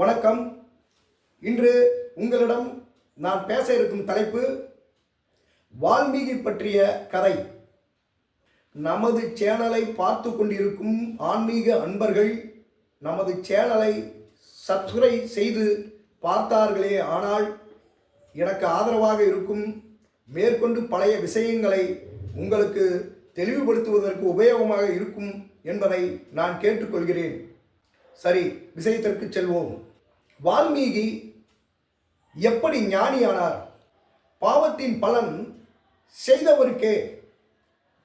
வணக்கம். இன்று உங்களிடம் நான் பேச இருக்கும் தலைப்பு வால்மீகி பற்றிய கதை. நமது சேனலை பார்த்து கொண்டிருக்கும் ஆன்மீக அன்பர்கள் நமது சேனலை சப்ஸ்கிரைப் செய்து பார்த்தார்களே ஆனால் எனக்கு ஆதரவாக இருக்கும் மேற்கொண்டு பழைய விஷயங்களை உங்களுக்கு தெளிவுபடுத்துவதற்கு உபயோகமாக இருக்கும் என்பதை நான் கேட்டுக்கொள்கிறேன். சரி விஷயத்திற்கு செல்வோம். வால்மீகி எப்படி ஞானியானார்? பாவத்தின் பலன் செய்தவருக்கே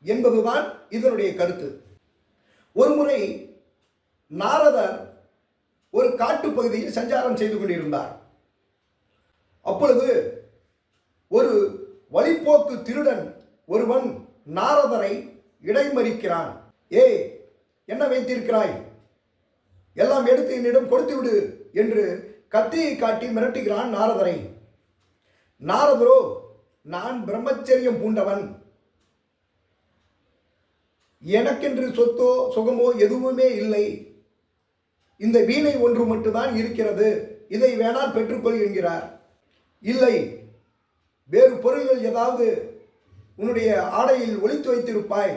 என்பதுதான் இதனுடைய கருத்து. ஒருமுறை நாரதர் ஒரு காட்டுப் பகுதியில் சஞ்சாரம் செய்து கொண்டிருந்தார். அப்பொழுது ஒரு வழிப்போக்கு திருடன் ஒருவன் நாரதரை இடைமறிக்கிறான். ஏய் என்ன வைத்திருக்கிறாய்? எல்லாம் எடுத்து என்னிடம் கொடுத்து விடு என்று கத்தியை காட்டி மிரட்டுகிறான் நாரதரை. நாரதரோ நான் பிரம்மச்சரியம் பூண்டவன். எனக்கென்று சொத்தோ சுகமோ எதுவுமே இல்லை. இந்த வீணை ஒன்று மட்டும்தான் இருக்கிறது. இதை வேணால் பெற்றுக்கொள் என்கிறார். இல்லை. வேறு பொருள்கள் ஏதாவது உன்னுடைய ஆடையில் ஒளித்து வைத்திருப்பாய்.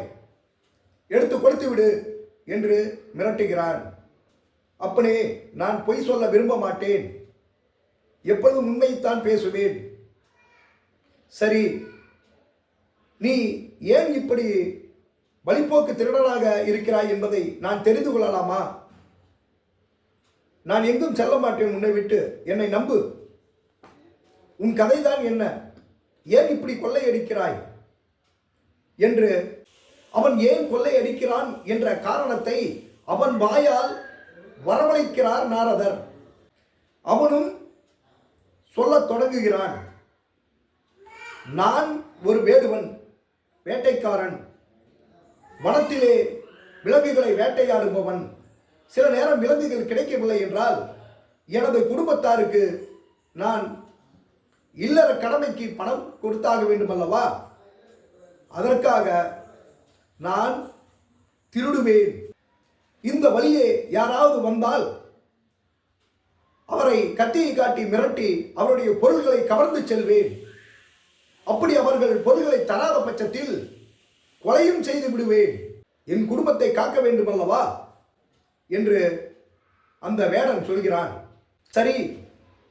எடுத்து கொடுத்து விடு என்று மிரட்டுகிறான் அப்பனே நான் பொய் சொல்ல விரும்ப மாட்டேன். எப்பொழுதும் உண்மையைத்தான் பேசுவேன். சரி நீ ஏன் இப்படி வழிப்போக்கு திருடனாக இருக்கிறாய் என்பதை நான் தெரிந்து கொள்ளலாமா? நான் எங்கும் செல்ல மாட்டேன் உன்னை விட்டு. என்னை நம்பு. உன் கதைதான் என்ன? ஏன் இப்படி கொள்ளையடிக்கிறாய்? என்று அவன் ஏன் கொள்ளையடிக்கிறான் என்ற காரணத்தை அவன் வாயால் வரவழைக்கிறார் நாரதர். அவனும் சொல்லத் தொடங்குகிறான். நான் ஒரு வேடுவன் வேட்டைக்காரன். வனத்திலே விலங்குகளை வேட்டையாடுபவன். சில நேரம் விலங்குகள் கிடைக்கவில்லை என்றால் எனது குடும்பத்தாருக்கு நான் இல்லற கடமைக்கு பணம் கொடுத்தாக வேண்டும் அல்லவா அதற்காக நான் திருடுவேன். இந்த வழியே யாராவது வந்தால் அவரை கத்தியை காட்டி மிரட்டி அவருடைய பொருள்களை கவர்ந்து செல்வேன். அப்படி அவர்கள் பொருள்களை தராத பட்சத்தில் கொலையும் செய்து விடுவேன். என் குடும்பத்தை காக்க வேண்டும் அல்லவா என்று அந்த வேடன் சொல்கிறான். சரி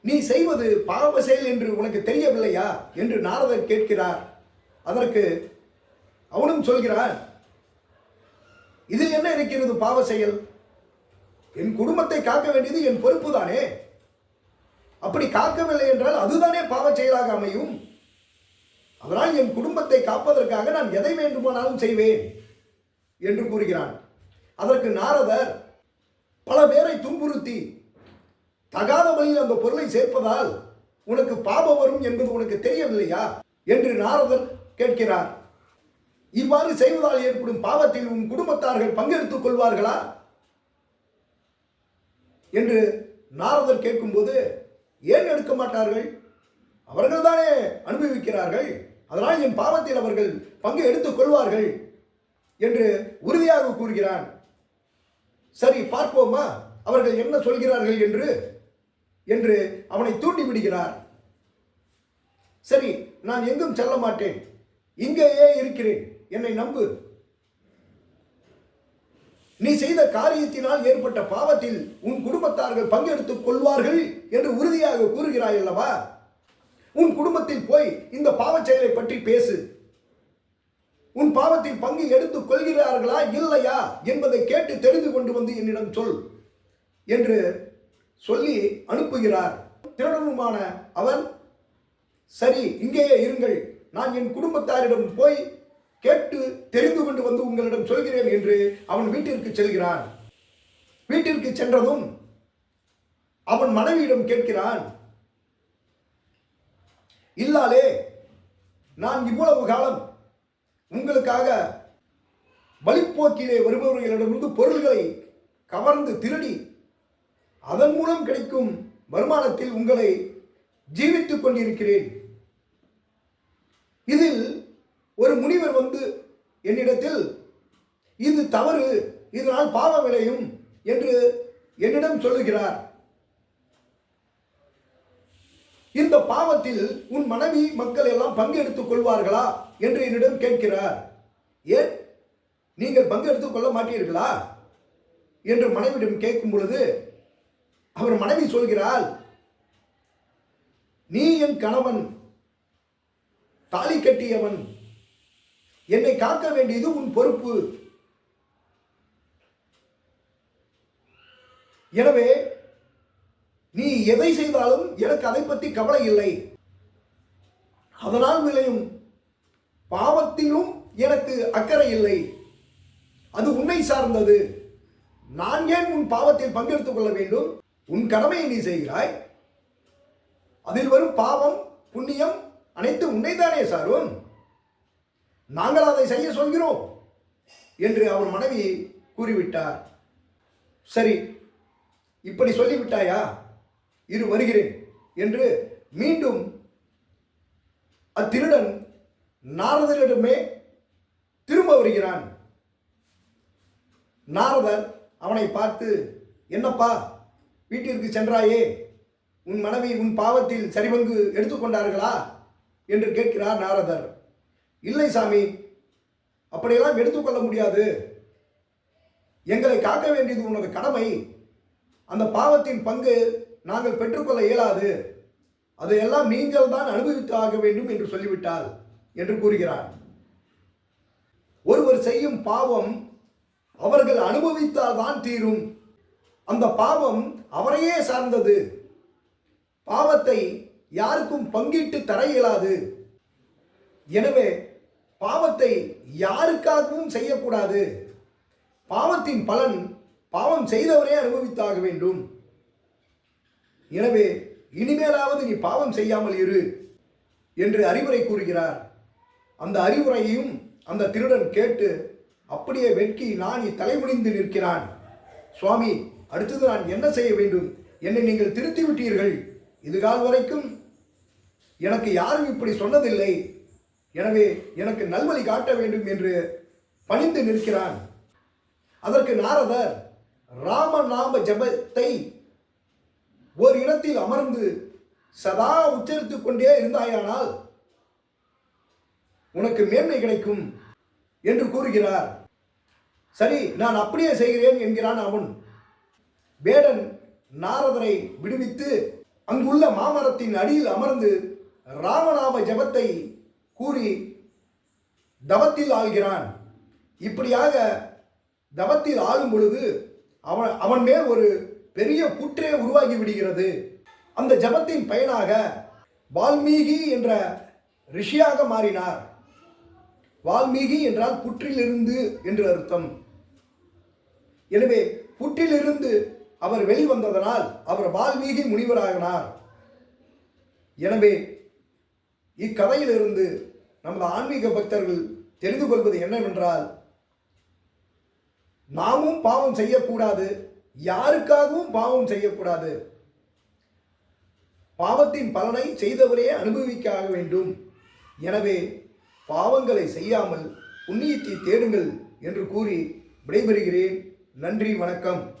நீ செய்வது பாவ செயல் என்று உனக்கு தெரியவில்லையா? என்று நாரதர் கேட்கிறார். அதற்கு அவனும் சொல்கிறான் இதில் என்ன இருக்கிறது பாவ செயல்? என் குடும்பத்தை காக்க வேண்டியது என் பொறுப்பு தானே? அப்படி காக்கவில்லை என்றால் அதுதானே பாவ செயலாக அமையும்? அதனால் என் குடும்பத்தை காப்பதற்காக நான் எதை வேண்டுமானாலும் செய்வேன் என்று கூறுகிறான். அதற்கு நாரதர் பல பேரை துன்புறுத்தி தகாத வழியில் அந்த பொருளை சேர்ப்பதால் உனக்கு பாபம் வரும் என்பது உனக்கு தெரியவில்லையா? என்று நாரதர் கேட்கிறார். இவ்வாறு செய்வதால் ஏற்படும் பாவத்தில் உன் குடும்பத்தார்கள் பங்கெடுத்துக் கொள்வார்களா? என்று நாரதர் கேட்கும்போது ஏன் எடுக்க மாட்டார்கள்? அவர்கள் தானே அனுபவிக்கிறார்கள். அதனால் என் பாவத்தில் அவர்கள் பங்கு எடுத்துக் கொள்வார்கள். என்று உறுதியாக கூறுகிறான். சரி பார்ப்போமா? அவர்கள் என்ன சொல்கிறார்கள் என்று? என்று அவனை தூண்டி விடுகிறார். சரி நான் எங்கும் செல்ல மாட்டேன். இங்கேயே இருக்கிறேன். என்னை நம்பு. நீ செய்த காரியத்தினால் ஏற்பட்ட பாவத்தில் உன் குடும்பத்தார்கள் பங்கெடுத்துக் கொள்வார்கள் என்று உறுதியாக கூறுகிறாய் அல்லவா? உன் குடும்பத்தில் போய் இந்த பாவச் செயலை பற்றி பேசு. உன் பாவத்தில் பங்கு எடுத்துக் கொள்கிறார்களா இல்லையா என்பதை கேட்டு தெரிந்து கொண்டு வந்து என்னிடம் சொல் என்று சொல்லி அனுப்புகிறார். திருடனுமான அவன் சரி இங்கேயே இருங்கள். நான் என் குடும்பத்தாரிடம் போய் கேட்டு தெரிந்து கொண்டு வந்து உங்களிடம் சொல்கிறேன் என்று அவன் வீட்டிற்கு செல்கிறான். வீட்டிற்கு சென்றதும் அவன் மனைவியிடம் கேட்கிறான் இல்லாலே நான் இவ்வளவு காலம் உங்களுக்காக வழிப்போக்கிலே வருபவர்களிடமிருந்து பொருள்களை கவர்ந்து திருடி அதன் மூலம் கிடைக்கும் வருமானத்தில் உங்களை ஜீவித்துக் கொண்டிருக்கிறேன். இதில் ஒரு முனிவர் வந்து என்னிடத்தில் இது தவறு இதனால் பாவம் விளையும் என்று என்னிடம் சொல்லுகிறார். இந்த பாவத்தில் உன் மனைவி மக்கள் எல்லாம் பங்கெடுத்துக் கொள்வார்களா? என்று என்னிடம் கேட்கிறார். ஏன்? நீங்கள் பங்கெடுத்துக் கொள்ள மாட்டீர்களா? என்று மனைவியிடம் கேட்கும் பொழுது அவர் மனைவி சொல்கிறாள் நீ என் கணவன் தாலி கட்டியவன் என்னை காக்க வேண்டியது உன் பொறுப்பு. எனவே நீ எதை செய்தாலும் எனக்கு அதை பற்றி கவலை இல்லை. அதனால் விளையும் பாவத்திலும் எனக்கு அக்கறை இல்லை. அது உன்னை சார்ந்தது. நான் ஏன் உன் பாவத்தில் பங்கெடுத்துக் கொள்ள வேண்டும்? உன் கடமையை நீ செய்கிறாய்? அதில் வரும் பாவம் புண்ணியம் அனைத்து உன்னைதானே சாரும். நாங்கள் அதை செய்ய சொல்கிறோம் என்று அவர் மனைவி கூறிவிட்டார். சரி இப்படி சொல்லிவிட்டாயா? இரு வருகிறேன் என்று மீண்டும் அத்திருடன் நாரதரிடமே திரும்ப வருகிறான். நாரதர் அவனை பார்த்து என்னப்பா வீட்டிற்கு சென்றாயே? உன் மனைவி உன் பாவத்தில் சரிபங்கு எடுத்துக்கொண்டார்களா? என்று கேட்கிறார் நாரதர். இல்லை சாமி. அப்படியெல்லாம் எடுத்துக்கொள்ள முடியாது. எங்களை காக்க வேண்டியது உனது கடமை. அந்த பாவத்தின் பங்கு நாங்கள் பெற்றுக்கொள்ள இயலாது. அதையெல்லாம் நீங்கள் தான் அனுபவித்து ஆக வேண்டும் என்று சொல்லிவிட்டால் என்று கூறுகிறார். ஒருவர் செய்யும் பாவம் அவர்கள் அனுபவித்தால் தான் தீரும். அந்த பாவம் அவரையே சார்ந்தது. பாவத்தை யாருக்கும் பங்கிட்டு தர இயலாது. எனவே பாவத்தை யாருக்காகவும் செய்யக்கூடாது. பாவத்தின் பலன் பாவம் செய்தவரே அனுபவித்தாக வேண்டும். எனவே இனிமேலாவது நீ பாவம் செய்யாமல் இரு என்று அறிவுரை கூறுகிறார். அந்த அறிவுரையையும் அந்த திருடன் கேட்டு அப்படியே வெட்கி நாணி தலைமுடிந்து நிற்கிறான். சுவாமி அடுத்தது நான் என்ன செய்ய வேண்டும்? என்னை நீங்கள் திருத்தி விட்டீர்கள். இதுகால் வரைக்கும் எனக்கு யாரும் இப்படி சொன்னதில்லை. எனவே எனக்கு நல்வழி காட்ட வேண்டும் என்று பணிந்து நிற்கிறான். அதற்கு நாரதர் ராமநாம ஜபத்தை ஒரு இடத்தில் அமர்ந்து சதா உச்சரித்துக் கொண்டே இருந்தாயானால் உனக்கு மேன்மை கிடைக்கும் என்று கூறுகிறார். சரி நான் அப்படியே செய்கிறேன் என்கிறான் அவன். வேடன் நாரதரை விடுவித்து அங்குள்ள மாமரத்தின் அடியில் அமர்ந்து ராமநாம ஜபத்தை கூறி தவத்தில் ஆள்கிறான். இப்படியாக தவத்தில் ஆளும் பொழுது அவன் அவன் மேல் ஒரு பெரிய புற்றே உருவாகி விடுகிறது. அந்த ஜபத்தின் பயனாக வால்மீகி என்ற ரிஷியாக மாறினார். வால்மீகி என்றால் புற்றிலிருந்து என்று அர்த்தம். எனவே புற்றிலிருந்து அவர் வெளிவந்ததனால் அவர் வால்மீகி முனிவராகினார் எனவே இக்கதையிலிருந்து நமது ஆன்மீக பக்தர்கள் தெரிந்து கொள்வது என்னவென்றால் நாமும் பாவம் செய்யக்கூடாது யாருக்காகவும் பாவம் செய்யக்கூடாது. பாவத்தின் பலனை செய்தவரே அனுபவிக்க வேண்டும். எனவே பாவங்களை செய்யாமல் புண்ணியத்தை தேடுங்கள் என்று கூறி விடைபெறுகிறேன். நன்றி வணக்கம்.